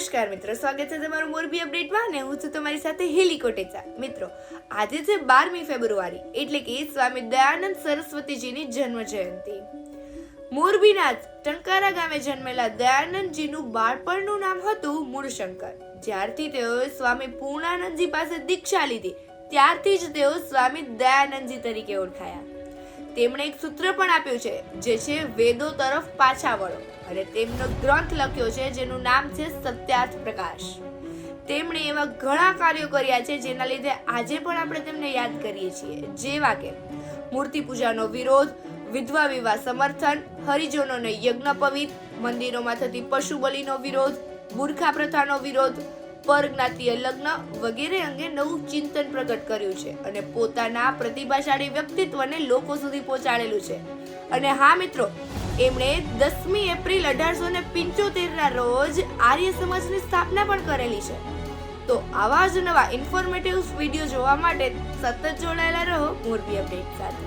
નમસ્કાર મિત્રો, સ્વાગત છે તમારું મોરબી અપડેટમાં અને હું છું તમારી સાથે હેલી કોટેચા. મિત્રો, આજે છે બારમી ફેબ્રુઆરી એટલે કે સ્વામી દયાનંદ સરસ્વતીજીની જન્મ જયંતિ મોરબીના ટંકારા ગામે જન્મેલા દયાનંદજીનું બાળપણનું નામ હતું મૂળશંકર. જ્યારથી તેઓએ સ્વામી પૂર્ણાનંદજી પાસે દીક્ષા લીધી, ત્યારથી જ તેઓ સ્વામી દયાનંદજી તરીકે ઓળખાયા. તેમણે એક સૂત્ર પણ આપ્યું છે, જે છે વેદો તરફ પાછા વળો. અને તેમનો ગ્રંથ લખ્યો છે, જેનું નામ છે સત્યાર્થ પ્રકાશ. તેમણે એવા ઘણા કાર્યો કર્યા છે, જેના લીધે આજે પણ આપણે તેમને યાદ કરીએ છીએ. જેવા કે, મૂર્તિ પૂજાનો વિરોધ, વિધવા વિવાહ સમર્થન, હરિજનોને યજ્ઞ પવિત મંદિરોમાં થતી પશુ બલિનો વિરોધ, બુરખા પ્રથાનો વિરોધ પરજ્ઞાતીય લગ્ન વગેરે અંગે નવું ચિંતન પ્રગટ કર્યું છે અને પોતાના પ્રતિભાશાળી વ્યક્તિત્વને લોકો સુધી પહોંચાડેલું છે. અને હા મિત્રો, એમણે દસમી એપ્રિલ અઢારસો ને ના રોજ આર્ય સમાજની સ્થાપના પણ કરેલી છે. તો આવા જ નવા ઇન્ફોર્મેટિવ વીડિયો જોવા માટે સતત જોડાયેલા રહો મોરબી અપડેટ સાથે.